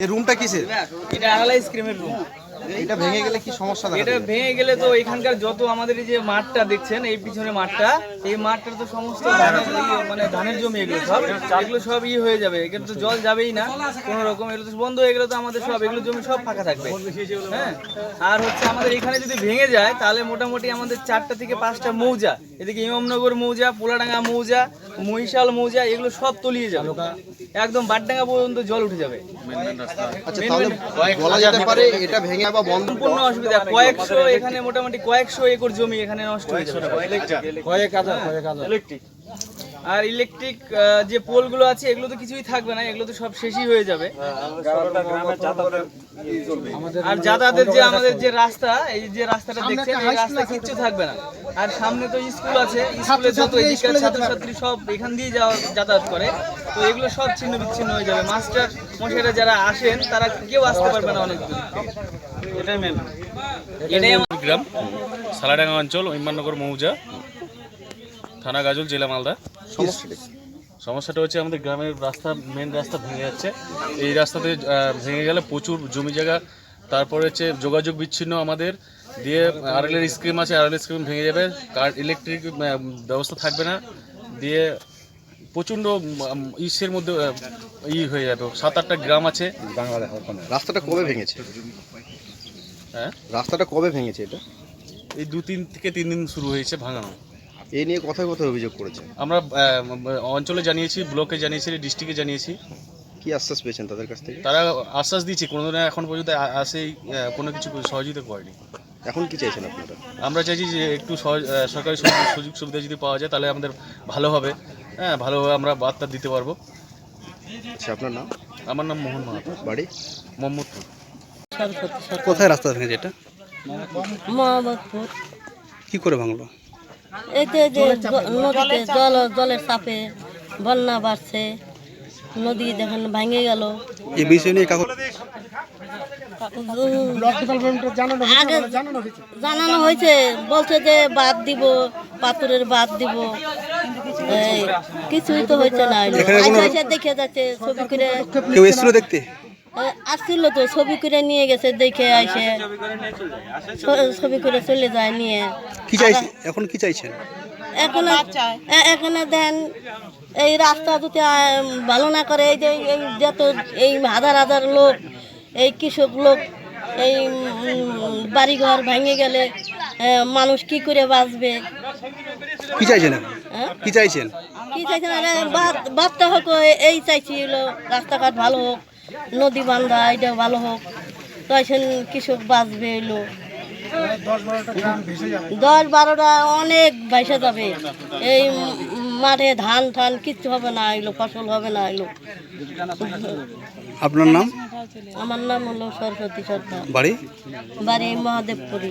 এই রুমটা কিসের? এটা আলাদা ক্রিমের রুম এটা ভেঙে গেলে কি সমস্যা এটা ভেঙে গেলে তো এখানকার যত আমাদের এই যে মাঠটা দেখছেন এই পিছনে মাঠটা এই মাঠটার তো সমস্ত ধানের মানে ধানের জমি এগুলো সব এগুলো সব ই হয়ে যাবে এগুলো তো জল যাবেই না কোনো রকম এগুলো তো বন্ধ হয়ে গেলে তো আমাদের সব এগুলো জমি সব ফাঁকা থাকবে। হ্যাঁ? আর হচ্ছে আমাদের এখানে যদি ভেঙে যায় তাহলে মোটামুটি আমাদের চারটা থেকে পাঁচটা মৌজা এদিকে ইমামনগর মৌজা পোলাডাঙ্গা মৌজা মহিশাল মৌজা এগুলো সব তলিয়ে যাবে। একদম বাডডাঙ্গা পর্যন্ত জল উঠে যাবে। আচ্ছা তাহলে বলা যেতে পারে এটা ভেঙে আবার বন্ধ সম্পূর্ণ অসুবিধা। কয়েকশো এখানে মোটামুটি কয়েকশো একর জমি এখানে নষ্ট হয়ে যাবে। আর ইলেকট্রিক যে পোলগুলো আছে এগুলো তো কিছুই থাকবে না এগুলো তো সব শেষই হয়ে যাবে। আর যাতায়াতের যে আমাদের যে রাস্তা এই যে রাস্তাটা দেখছেন এই রাস্তা কিচ্ছু থাকবে না। আর সামনে তো স্কুল আছে স্কুলে যত এদিককার ছাত্রছাত্রী সব এখান দিয়ে যাওয়া যাতায়াত করে। তো এগুলো সব ছিন্ন বিচ্ছিন্ন হয়ে যাবে। মাস্টার মশাইরা যারা আসেন তারা কেউ আসতে পারবে না অনেক দূর এটাই মেন এটাই আমার- গ্রাম। সালাডাঙ্গা অঞ্চল ইমাননগর মৌজা। থানা গাজল জেলা মালদা। সমস্যাটা হচ্ছে আমাদের গ্রামের রাস্তা মেন রাস্তা ভেঙে যাচ্ছে। এই রাস্তাতে ভেঙে গেলে প্রচুর জমি জায়গা তারপরে হচ্ছে যোগাযোগ বিচ্ছিন্ন আমাদের দিয়ে আর আরএলের স্কিম আছে আরএল স্কিম ভেঙে যাবে কার ইলেকট্রিক ব্যবস্থা থাকবে না দিয়ে প্রচণ্ড ইসের মধ্যে ই হয়ে যাবে সাত আটটা গ্রাম আছে। রাস্তাটা কবে ভেঙেছে? হ্যাঁ? রাস্তাটা কবে ভেঙেছে এটা? এই দু তিন থেকে তিন দিন শুরু হয়েছে ভাঙানো। এই নিয়ে কথায় কথায় অভিযোগ করেছে? আমরা অঞ্চলে জানিয়েছি ব্লকে জানিয়েছি ডিস্ট্রিক্টে জানিয়েছি। কি আশ্বাস পেয়েছেন তাদের কাছ থেকে? তারা আশ্বাস দিয়েছে কোনো দিন এখন পর্যন্ত আসেই কোনো কিছু সহযোগিতা করেনি। এখন কি চাইছেন আপনারা? আমরা চাইছি যে একটু সহজ- সরকারি সুযোগ- সুযোগ সুবিধা যদি পাওয়া যায় তাহলে আমাদের ভালো হবে। হ্যাঁ ভালোভাবে আমরা বার্তা দিতে পারব। আচ্ছা আপনার নাম? আমার নাম মোহন মাহাতো। বাড়ি? মোহাম্মদপুর। কোথায় রাস্তা ভেঙেছে এটা মোহাম্মদপুর। কি করে ভাঙলো? এতে যে নদীতে জল জলের চাপে বন্যা বাড়ছে। নদী দেখেন ভাঙে গেল। এই বিষয় নিয়ে আগে জানানো হয়েছে বলছে যে বাদ দিব পাথরের বাদ দিব। কিছুই তো হয়েছে না। দেখে যাচ্ছে ছবি করে কেউ এসেছিল দেখতে? আসছিল তো ছবি করে নিয়ে গেছে দেখে আইসে। ছবি করে চলে যায় নিয়ে। কি চাইছে? এখন কি চাইছেন? এখন এখানে দেন এই রাস্তা যদি ভালো না করে এই যে এই যত এই হাজার হাজার লোক এই কৃষক লোক এই বাড়িঘর ভেঙে গেলে মানুষ কি করে বাঁচবে? কি চাইছেন হ্যাঁ? কি চাইছেন? কি চাইছেন? আরে বাদ- হোক এই চাইছি হলো রাস্তাঘাট ভালো হোক নদী বান্ধা এটা ভালো হোক তখন কৃষক বাঁচবে এলো দশ বারোটা অনেক ভাইসা যাবে। এই মাঠে ধান টান কিচ্ছু হবে না এলো ফসল হবে না এলো আপনার নাম? আমার নাম হলো সরস্বতী সরকার। বাড়ি? বাড়ি মহাদেবপুরী।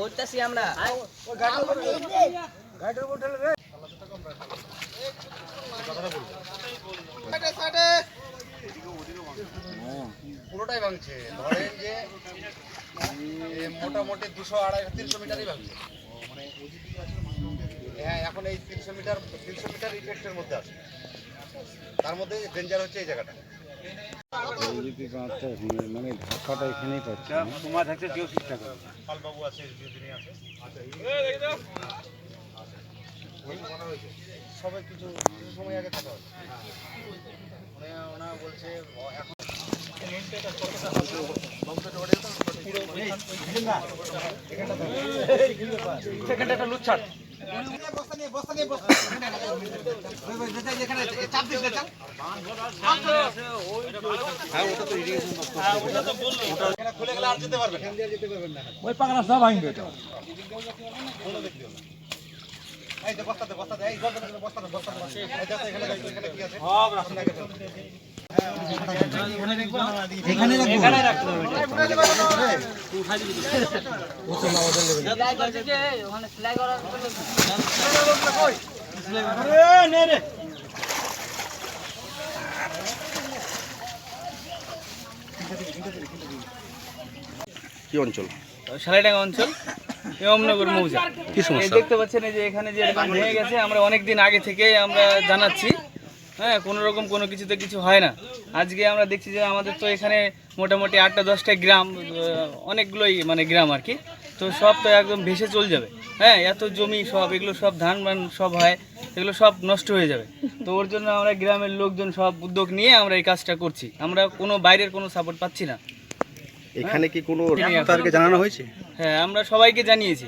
বলতেছি আমরা পুরোটাই ভাঙছে। ধরেন যে মোটামুটি দুশো আড়াই, তিনশো মিটারই ভাঙছে। হ্যাঁ এখন এই তিনশো মিটার তিনশো মিটার ইফেক্টের মধ্যে আছে। তার মধ্যে ডেঞ্জার হচ্ছে এই জায়গাটা। পালবাবু আছে যিনি আছে ওই কথা হয়েছে সবাই কিছু সময় আগে মানে ওনা বলছে এখন খুলে গেলে আর যেতে পারবে না এই যে বস্তাতে বস্তাতে এই জল বস্তাতে বস্তাতে এই দেখো এখানে এখানে কি আছে? সব কি অঞ্চল? সালাইডাঙ্গা অঞ্চল ইমামনগর মৌজা। এই দেখতে পাচ্ছেন এই যে এখানে যে এরকম ভেঙে গেছে আমরা অনেক দিন আগে থেকেই আমরা জানাচ্ছি হ্যাঁ কোনো রকম কোনো কিছুতে কিছু হয় না। আজকে আমরা দেখছি যে আমাদের তো এখানে মোটামুটি আটটা দশটা গ্রাম অনেকগুলোই মানে গ্রাম আর কি। তো সব তো একদম ভেসে চলে যাবে। হ্যাঁ এত জমি সব এগুলো সব ধান মান সব হয় এগুলো সব নষ্ট হয়ে যাবে। তো ওর জন্য আমরা গ্রামের লোকজন সব উদ্যোগ নিয়ে আমরা এই কাজটা করছি। আমরা কোনো বাইরের কোনো সাপোর্ট পাচ্ছি না। এখানে কি কোনো জানানো হয়েছে? হ্যাঁ আমরা সবাইকে জানিয়েছি।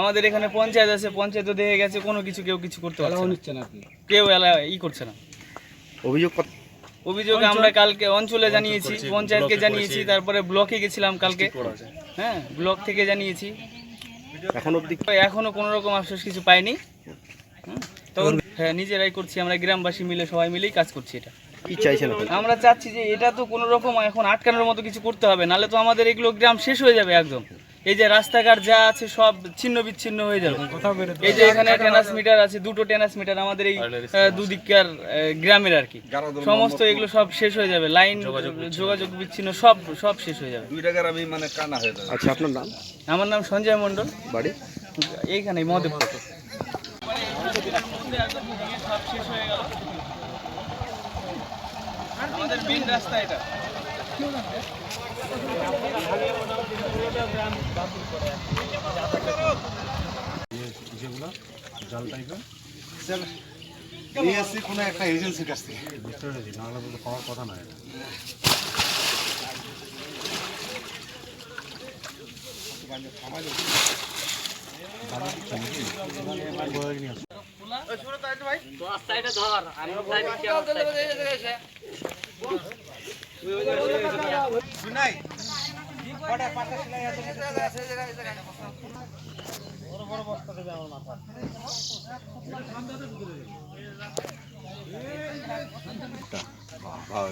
আমাদের এখানে পঞ্চায়েত আছে পঞ্চায়েতও দেখে গেছে কোনো কিছু কেউ কিছু করতে পারছে না। কেউ এলা ই করছে না। অভিযোগ অভিযোগ আমরা কালকে অঞ্চলে জানিয়েছি পঞ্চায়েতকে জানিয়েছি তারপরে ব্লকে গেছিলাম কালকে। হ্যাঁ ব্লক থেকে জানিয়েছি। এখন অবধি এখনও কোনো রকম আফসোস কিছু পাইনি। তখন হ্যাঁ নিজেরাই করছি আমরা গ্রামবাসী মিলে সবাই মিলেই কাজ করছি এটা। কি চাইছেন আমরা চাচ্ছি যে এটা তো কোনো রকম এখন আটকানোর মতো কিছু করতে হবে নাহলে তো আমাদের এগুলো গ্রাম শেষ হয়ে যাবে একদম। এই যে রাস্তাঘাট যা আছে সব ছিন্ন বিচ্ছিন্ন হয়ে যাবে। এই যে এখানে টেনাস মিটার আছে দুটো টেনাস মিটার আমাদের এই দুদিককার গ্রামের আর কি। সমস্ত এগুলো সব শেষ হয়ে যাবে। লাইন যোগাযোগ বিচ্ছিন্ন। সব সব শেষ হয়ে যাবে। আচ্ছা আপনার নাম? আমার নাম সঞ্জয় মণ্ডল। বাড়ি? এইখানে মহাদেবপুর। সব শেষ হয়ে গেল আমাদের মেন রাস্তা এটা। নিয়ে এসছি কোনো একটা এজেন্সির কাছ থেকে নাই কটা পাঁচটা সেলাই আছে বড় বড় বস্তা দেবে আমার মাথা ভালো